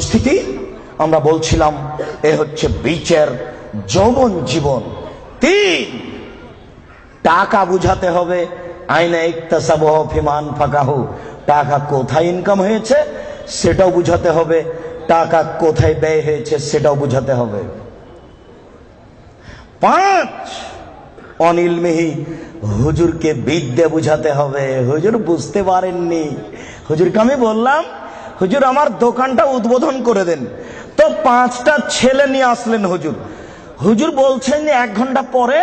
উপস্থিতি, আমরা বলছিলাম, এ হচ্ছে বিচের যৌবন জীবন। তিন, টাকা বুঝাতে হবে, আইনে টাকা কোথায় ইনকাম হয়েছে, সেটাও বুঝাতে হবে। টাকা কোথায় ব্যয় হয়েছে, সেটাও বুঝাতে হবে। পাঁচ, অনিল মেহি, হুজুরকে বিদ্যে বুঝাতে হবে। হুজুর বুঝতে পারেননি। হুজুরকে আমি বললাম হুজুর, আমার দোকানটা উদ্বোধন করে দেন। তো পাঁচটা ছেলে নিয়ে আসলেন হুজুর। হুজুর বলছেন এক ঘণ্টা পরে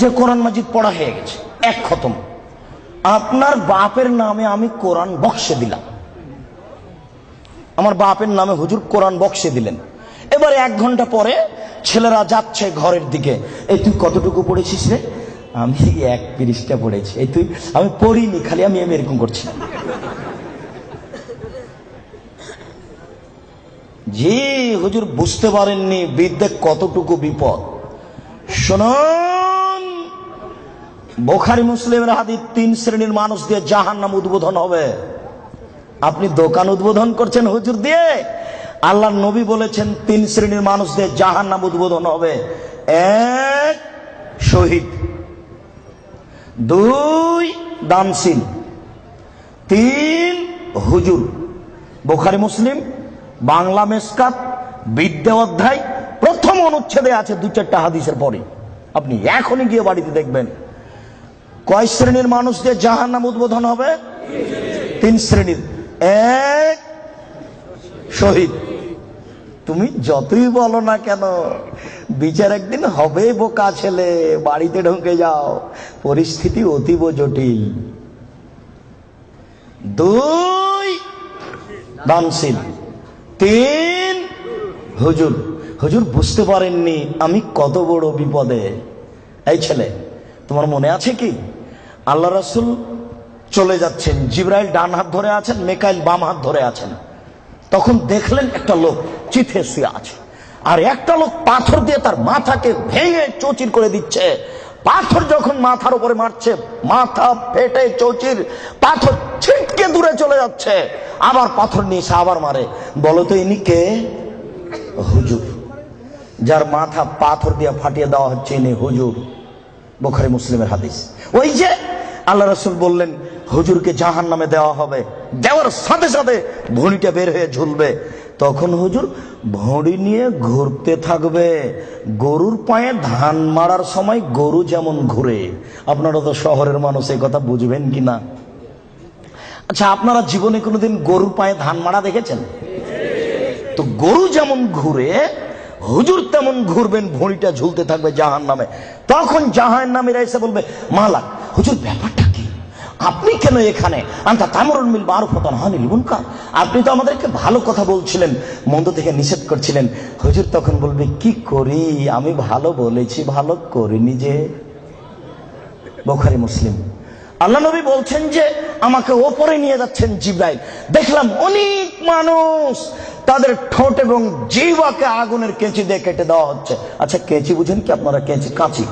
যে কোরআন মাজিদ পড়া হয়ে গেছে, এক খতম। আপনার বাপের নামে আমি কোরআন বক্সে দিলাম। আমার বাপের নামে হুজুর কোরআন বক্সে দিলেন। এবার এক ঘণ্টা পরে ছেলেরা যাচ্ছে ঘরের দিকে। এই তুই কতটুকু পড়েছিস রে? আমি এক পৃষ্ঠা পড়েছি। এই তুই, আমি পড়িনি, খালি আমি আমি এরকম করছি জি, হুজুর, বুঝতে পারেননি বিদ্যে কতটুকু বিপদ। শুনুন, বোখারি মুসলিমের হাদিস তিন শ্রেণির মানুষ দিয়ে জাহান নাম উদ্বোধন হবে। আপনি দোকান উদ্বোধন করছেন হুজুর দিয়ে? আল্লাহ নবী বলেছেন, তিন শ্রেণির মানুষ দিয়ে জাহান নাম উদ্বোধন হবে। এক, শহীদ। দুই দানসিন তিন, হুজুর। বোখারি মুসলিম বাংলা মেসকাত, বিদ্যা অধ্যায়, প্রথম অনুচ্ছেদে আছে দু চারটা হাদিসের পরে। আপনি এখনই গিয়ে বাড়িতে দেখবেন। কয় শ্রেণির মানুষ দিয়ে জাহান নাম উদ্বোধন হবে? তিন শ্রেণির। এক, শহীদ। তুমি যতই বলো না কেন, বিচার একদিন হবে বোকা ছেলে, বাড়িতে ঢুকে যাও, পরিস্থিতি অতীব জটিল। দুই, দানশীল। তিন? হুজুর হুজুর বুঝতে পারেননি আমি কত বড় বিপদে। এই ছেলে, তোমার মনে আছে কি? আল্লাহ রাসুল চলে যাচ্ছেন, জিব্রাইল ডান হাত ধরে আছেন, মেকাইল বাম হাত ধরে আছেন। তখন দেখলেন একটা লোক চিথে শুয়ে আছে। আর একটা লোক পাথর দিয়ে তার মাথাকে ভেঙে চৌচির করে দিচ্ছে। পাথর যখন মাথার উপরে মারছে, মাথা ফেটে চৌচির পাথর ছিটকে দূরে চলে যাচ্ছে। আবার পাথর নিয়ে এসে আবার মারে। বলো তো ইনি কে? হুজুর। যার মাথা পাথর দিয়ে ফাটিয়ে দেওয়া হচ্ছে ইনি হুজুর। বোখারি মুসলিমের হাদিস। ওই যে আল্লাহ রসুল বললেন, হুজুরকে জাহান নামে দেওয়া হবে। দেওয়ার সাথে সাথে ভুঁড়িটা বের হয়ে ঝুলবে। তখন হুজুর ভুঁড়ি নিয়ে ঘুরতে থাকবে। গরুর পায়ে ধান মারার সময় গরু যেমন ঘুরে। আপনারা তো শহরের মানুষ, এই কথা বুঝবেন কি না? আচ্ছা আপনারা জীবনে কোনোদিন গরুর পায়ে ধান মারা দেখেছেন? তো গরু যেমন ঘুরে, হুজুর তেমন ঘুরবেন, ভুঁড়িটা ঝুলতে থাকবে জাহান নামে তখন জাহান নামেরা এসে বলবে মালাক হুজুর, ব্যাপারটা আপনি কেন এখানে? আন্তা তামরুল মিল মারুফতান আপনি তো আমাদেরকে ভালো কথা বলছিলেন মন্দ থেকে নিষেধ করছিলেন। হুজুর তখন বলবে কি করি? আমি ভালো বলেছি ভালো করিনি যে। বোখারি মুসলিম। আল্লাহ নবী বলছেন যে আমাকে ওপরে নিয়ে যাচ্ছেন জিব্রাইল। দেখলাম অনেক মানুষ তাদের ঠোঁট এবং জিবাকে আগুনের কেঁচি দিয়ে কেটে দেওয়া হচ্ছে। আচ্ছা কেঁচি বুঝেন কি আপনারা? কেঁচি কাঁচি।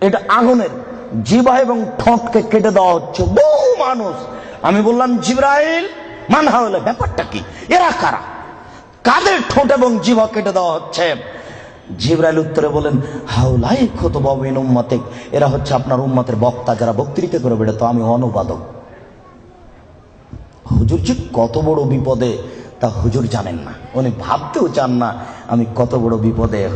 এটা আগুনের। জিবা এবং ঠোঁটকে কেটে দেওয়া হচ্ছে বহু মানুষ। আমি বললাম, জিব্রাইল মানহা হলে ব্যাপারটা কি? এরা কারা? কাদের ঠোঁট এবং জিভা কেটে দেওয়া হচ্ছে? জিব্রাইল উত্তরে বলেন হাউলাই ক্ষত বাবিন উম্মাতে এরা হচ্ছে আপনার উম্মাতের বক্তা, যারা বক্তৃতা করে বেড়ে তো আমি অনুবাদক। হুজুর যে কত বড় বিপদে, তা হুজুর জানেন না। উনি ভাবতেও চান না, আমি কত বড় বিপদে